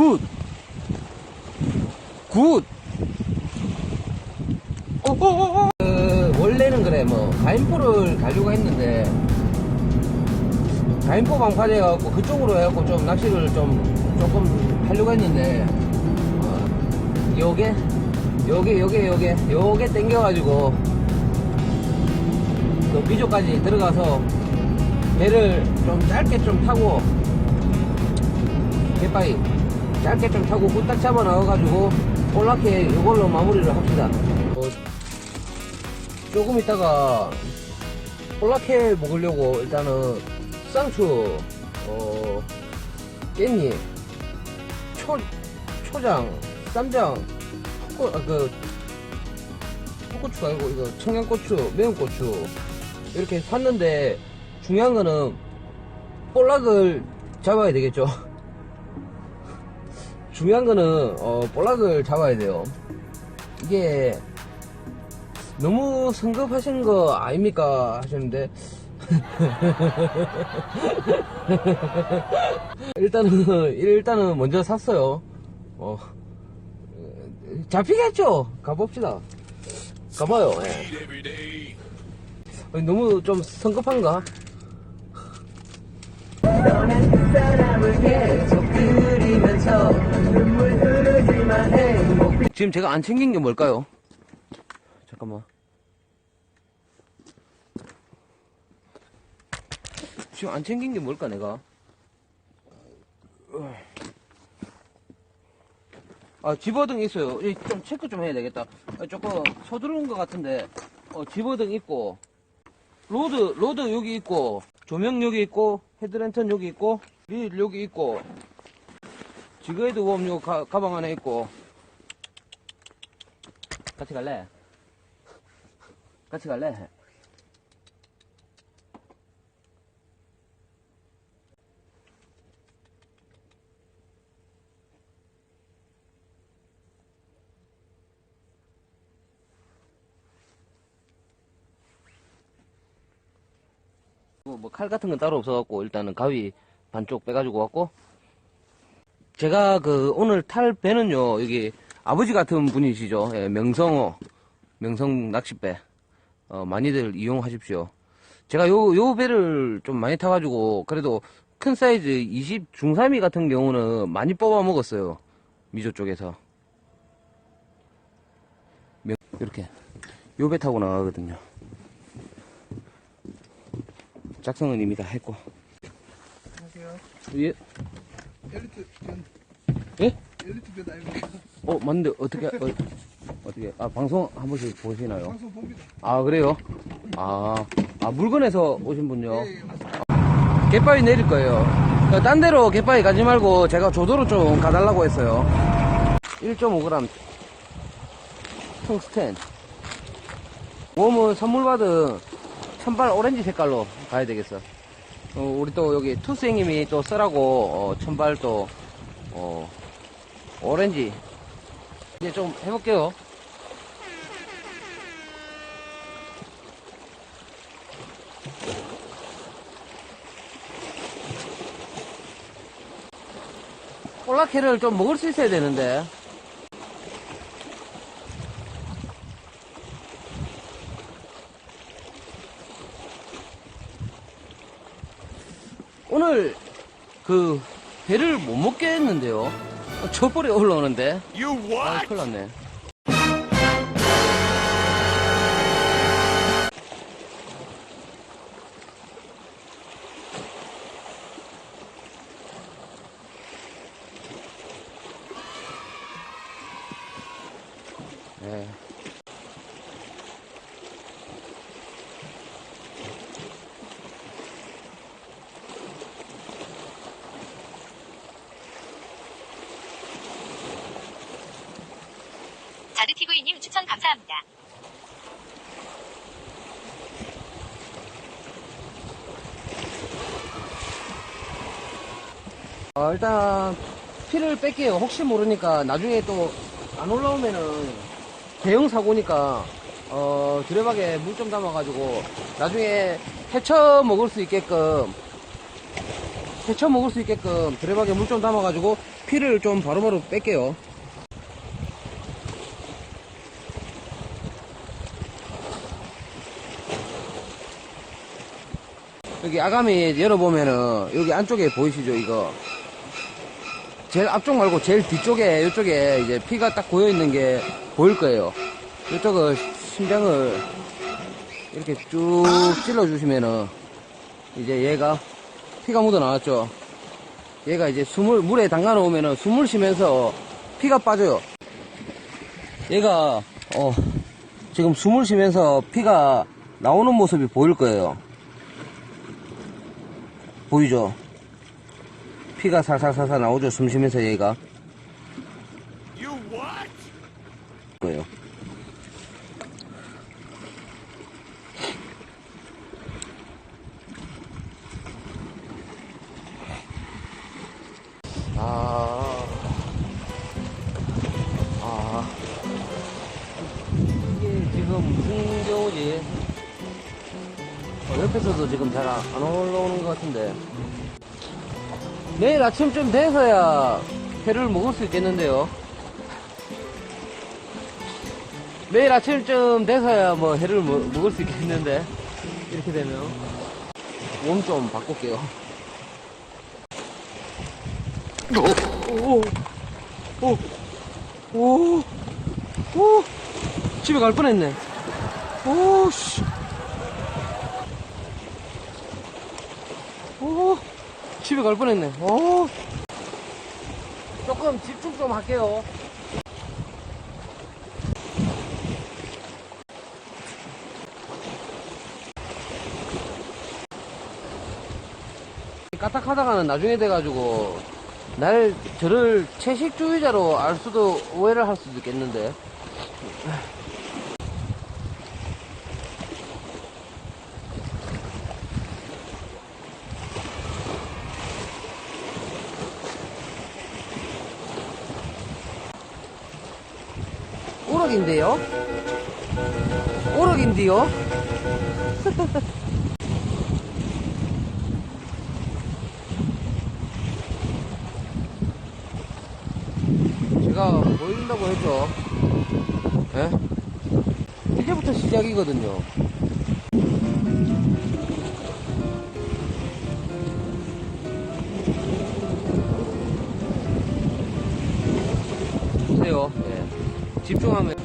굿! 굿! 어, 어, 어, 어. 그, 원래는 그래, 뭐, 가인포를 가려고 했는데, 가인포 방파제 해갖고, 그쪽으로 해갖고 좀 낚시를 좀, 조금 하려고 했는데, 어, 요게, 요게, 요게, 요게, 요게 땡겨가지고, 그 미조까지 들어가서, 배를 좀 짧게 좀 타고, 개빠이 짧게 좀 타고 후딱 잡아 넣어가지고 올라케 이걸로 마무리를 합시다. 어, 조금 있다가 올라케 먹으려고 일단은 쌍추, 어, 깻잎, 초, 초장, 쌈장, 푸고, 아, 그, 푸고추가 아니고 이거 청양고추, 매운 고추 이렇게 샀는데 중요한 거는 볼락을 잡아야 되겠죠. 중요한 거는 어, 볼락을 잡아야 돼요. 이게 너무 성급하신 거 아닙니까 하셨는데 일단은 일단은 먼저 샀어요. 어, 잡히겠죠? 가봅시다. 가봐요. 예. 너무 좀 성급한가? 지금 제가 안 챙긴 게 뭘까요? 잠깐만. 지금 안 챙긴 게 뭘까, 내가? 아, 집어등 있어요. 이좀 체크 좀 해야 되겠다. 아, 조금 서두른 것 같은데, 어, 집어등 있고, 로드, 로드 여기 있고, 조명 여기 있고, 헤드랜턴 여기 있고, 릴 여기 있고, 지그헤드 웜요 가, 가방 안에 있고, 같이 갈래? 같이 갈래? 뭐 칼 같은 건 따로 없어갖고 일단은 가위 반쪽 빼가지고 왔고 제가 그 오늘 탈 배는요 여기 아버지 같은 분이시죠. 예, 명성호 명성 낚싯배. 어, 많이들 이용하십시오. 제가 요, 요 배를 좀 많이 타가지고 그래도 큰 사이즈 20 중3위 같은 경우는 많이 뽑아 먹었어요. 미조 쪽에서. 명- 이렇게. 요 배 타고 나가거든요. 작성은 이미 다 했고. 안녕하세요. 예? 엘리트 변, 예? 엘리트 변 아닙니까? 어 맞는데 어떻게 어, 어떻게 아 방송 한 번씩 보시나요? 방송 봅니다. 아 그래요? 아, 아 물건에서 오신 분요. 예, 예, 맞습니다. 갯바위 내릴 거예요. 어, 딴 데로 갯바위 가지 말고 제가 조도로 좀 가달라고 했어요. 1.5g 퉁스텐. 웜은 선물 받은 천발 오렌지 색깔로 가야 되겠어. 어, 우리 또 여기 투스행님이 또 쓰라고 어, 천발 또 어, 오렌지 이제 좀 해볼게요. 꼴라케를 좀 먹을 수 있어야 되는데. 오늘 그 배를 못 먹겠는데요. 어, 저벌이 올라오는데. 아, 큰일 났네. 네. 감사합니다. 어, 일단 피를 뺄게요. 혹시 모르니까 나중에 또 안 올라오면은 대형 사고니까 어 드레박에 물 좀 담아가지고 나중에 헤쳐 먹을 수 있게끔 헤쳐 먹을 수 있게끔 드레박에 물 좀 담아가지고 피를 좀 바로바로 뺄게요. 여기 아가미 열어보면은 여기 안쪽에 보이시죠 이거? 제일 앞쪽 말고 제일 뒤쪽에 이쪽에 이제 피가 딱 고여 있는 게 보일 거예요. 이쪽을 심장을 이렇게 쭉 찔러 주시면은 이제 얘가 피가 묻어 나왔죠. 얘가 이제 숨을 물에 담가 놓으면은 숨을 쉬면서 피가 빠져요. 얘가 어 지금 숨을 쉬면서 피가 나오는 모습이 보일 거예요 보이죠? 피가 살살살살 나오죠. 숨 쉬면서 얘가. 거예요. 아. 아. 이게 지금 무슨 경우지? 어, 옆에서도 지금 잘 안 올라오는 것 같은데. 내일 아침쯤 돼서야 회를 먹을 수 있겠는데요. 내일 아침쯤 돼서야 뭐 회를 먹, 먹을 수 있겠는데. 이렇게 되면. 몸 좀 바꿀게요. 오, 오, 오, 오, 집에 갈 뻔했네. 오, 씨. 오, 집에 갈 뻔했네. 오. 조금 집중 좀 할게요. 까딱하다가는 나중에 돼가지고 날 저를 채식주의자로 알 수도 오해를 할 수도 있겠는데 우럭인데요? 우럭인데요? 제가 보여준다고 했죠. 예? 이제부터 시작이거든요. 집중하면.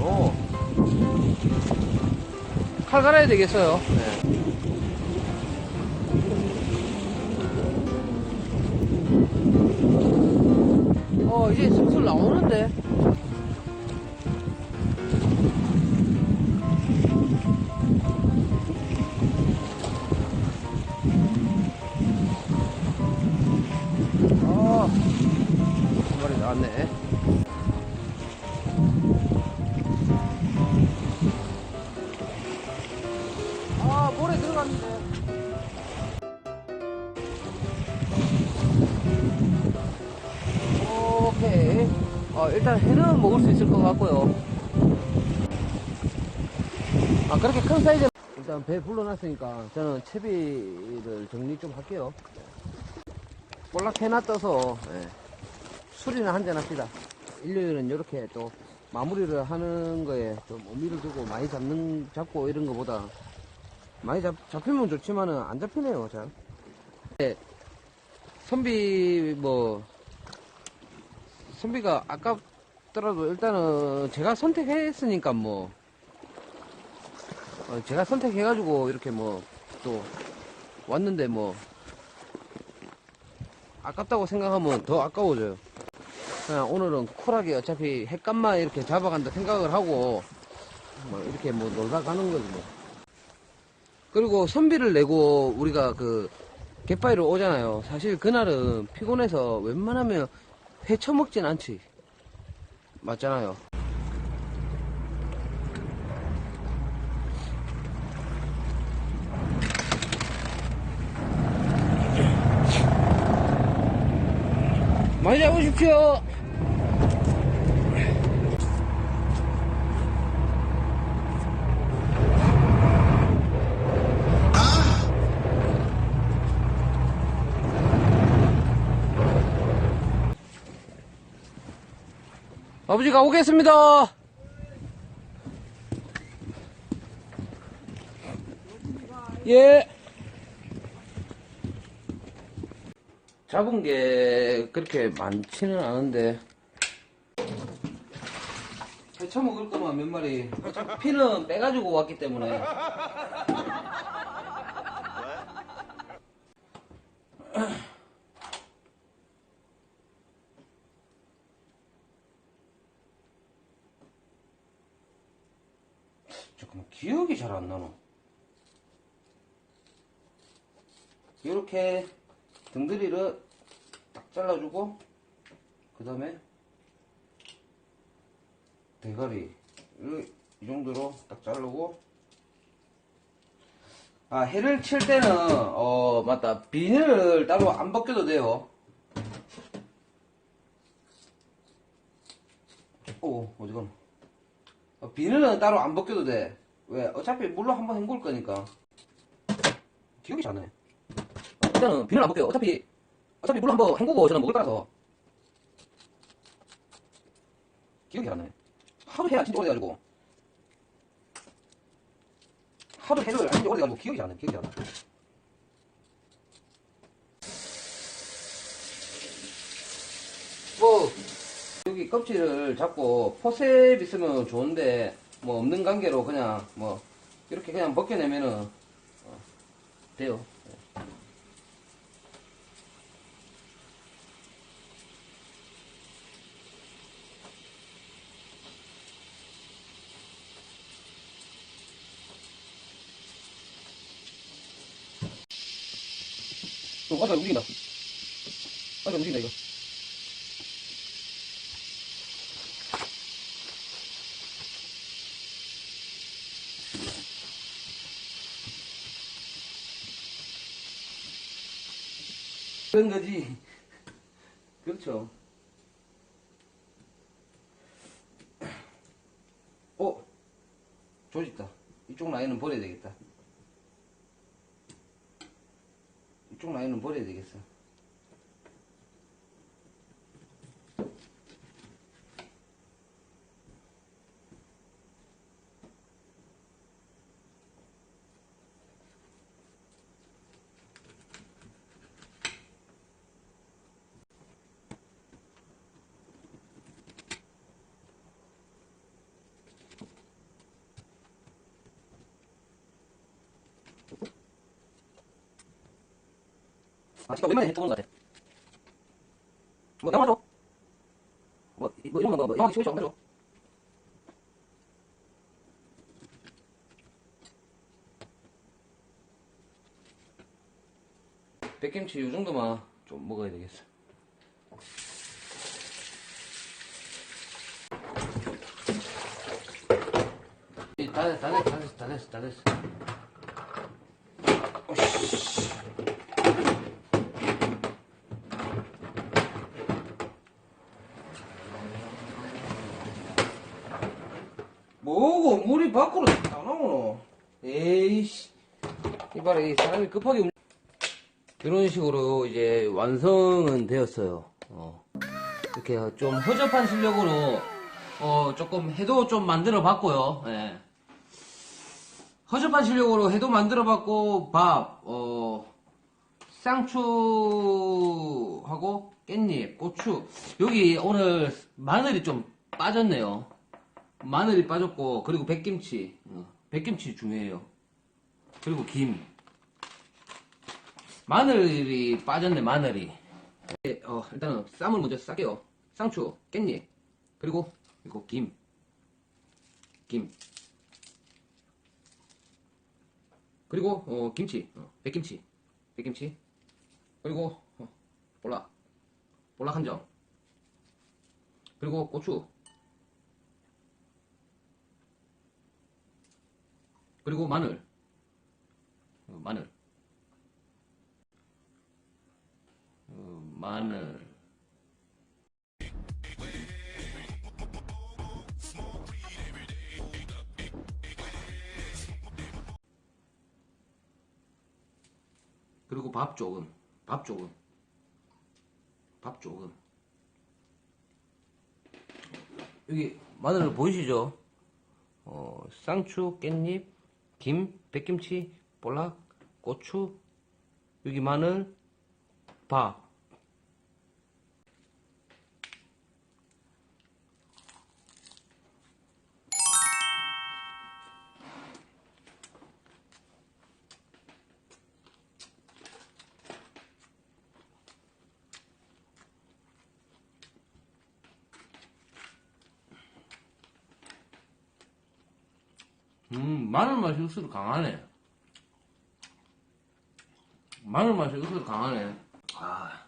오. 칼 갈아야 되겠어요. 네. 이제 슬슬 나오는데. 것 같고요. 아, 그렇게 큰 사이즈. 일단 배 불러놨으니까 저는 채비를 정리 좀 할게요. 볼락 해놔 떠서, 예. 술이나 한잔 합시다. 일요일은 이렇게 또 마무리를 하는 거에 좀 의미를 두고 많이 잡는, 잡고 이런 거보다 많이 잡, 잡히면 좋지만은 안 잡히네요, 잘. 네, 선비, 뭐, 선비가 아 깝더라도 일단은 제가 선택했으니까 뭐, 어, 제가 선택해가지고 이렇게 뭐, 또, 왔는데 뭐, 아깝다고 생각하면 더 아까워져요. 그냥 오늘은 쿨하게 어차피 핵감만 이렇게 잡아간다 생각을 하고, 뭐, 이렇게 뭐 놀다 가는 거지 뭐. 그리고 선비를 내고 우리가 그 갯바위로 오잖아요. 사실 그날은 피곤해서 웬만하면 회 처먹진 않지. 맞잖아요. 많이 잡으십시오. 아버지가 오겠습니다. 예. 잡은 게 그렇게 많지는 않은데. 회쳐 먹을 거만 몇 마리. 피는 빼가지고 왔기 때문에. 기억이 잘 안 나노. 이렇게 등들이를 딱 잘라주고, 그 다음에 대가리를 이 정도로 딱 자르고, 아, 해를 칠 때는, 어, 맞다. 비닐을 따로 안 벗겨도 돼요. 오, 어디가나. 어, 비닐은 따로 안 벗겨도 돼. 왜? 어차피 물로 한번 헹굴 거니까. 기억이 잘 안 나네. 어, 일단은 비닐 안 벗겨요. 어차피, 어차피 물로 한번 헹구고 저는 먹을 거라서. 기억이 잘안 나네. 하도 해야 진짜 오래돼가지고. 하도 해를 한지 오래돼가지고 기억이 잘안 나네. 기억이 잘안 나. 뭐, 여기 껍질을 잡고 포셉 있으면 좋은데 뭐 없는 관계로 그냥 뭐 이렇게 그냥 벗겨내면은 어, 돼요. 어, 맞아 움직인다. 맞아 움직인다 이거. 그런 거지. 그렇죠. 어? 조지 있다. 이쪽 라인은 버려야 되겠다. 이쪽 라인은 버려야 되겠어. 아, 진짜 웬만해 해보는 것 같아. 뭐, 영화죠? 뭐, 이- 뭐, 이런 거, 뭐, 뭐 영화 안 가죠? 백김치 요 정도만 좀 먹어야 되겠어. 이, 다 됐어, 다 됐어, 다 됐어, 다 됐어, 물이 밖으로 다 나오노? 에이씨. 이봐라 이 사람이 급하게 움... 이런 식으로 이제 완성은 되었어요. 어. 이렇게 좀 허접한 실력으로 어 조금 해도 좀 만들어 봤고요. 예. 허접한 실력으로 해도 만들어 봤고 밥 어, 쌍추하고 깻잎 고추. 여기 오늘 마늘이 좀 빠졌네요 마늘이 빠졌고 그리고 백김치. 어, 백김치 중요해요. 그리고 김. 마늘이 빠졌네 마늘이. 예, 어, 일단은 쌈을 먼저 쌀게요. 쌍추 깻잎. 그리고 이거 김. 김. 그리고 어, 김치. 어, 백김치. 백김치. 그리고 어, 볼락 볼락 한점 그리고 고추 그리고 마늘. 어, 마늘. 어, 마늘. 그리고 밥 조금. 밥 조금. 밥 조금. 여기 마늘 보이시죠? 어, 쌍추, 깻잎, 김, 백김치, 볼락, 고추, 여기 마늘, 밥. 음, 마늘 맛이 육수로 강하네. 마늘 맛이 육수로 강하네. 아.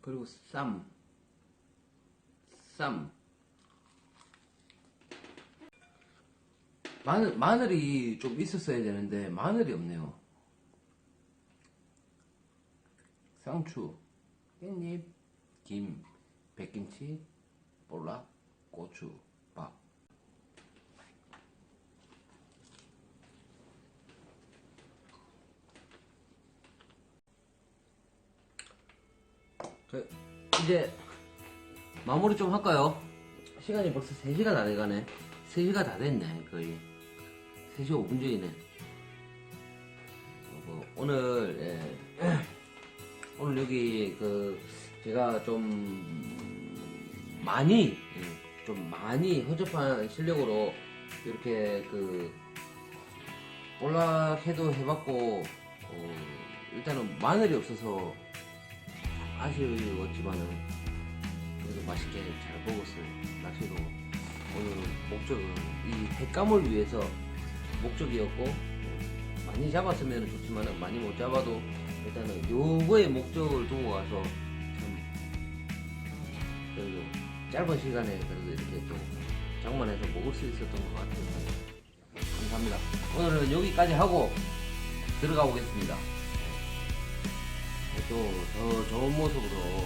그리고 쌈. 쌈. 마늘, 마늘이 좀 있었어야 되는데, 마늘이 없네요. 상추, 깻잎, 김, 백김치, 볼락, 고추, 밥. 그, 이제 마무리 좀 할까요? 시간이 벌써 3시가 다 돼가네. 3시가 다 됐네, 거의. 3시 5분 전이네. 오늘, 예. 오늘 여기 그 제가 좀 많이 예, 좀 많이 허접한 실력으로 이렇게 그 볼락해도 해봤고 어, 일단은 마늘이 없어서 아쉬웠지만은 그래도 맛있게 잘 먹었어요. 낚시로 오늘 목적은 이 횟감을 위해서 목적이었고 어, 많이 잡았으면 좋지만은 많이 못 잡아도 일단은 요거의 목적을 두고 가서 참 그래도 짧은 시간에 그래도 이렇게 또 장만해서 먹을 수 있었던 것 같아요. 감사합니다. 오늘은 여기까지 하고 들어가 보겠습니다. 또 더 좋은 모습으로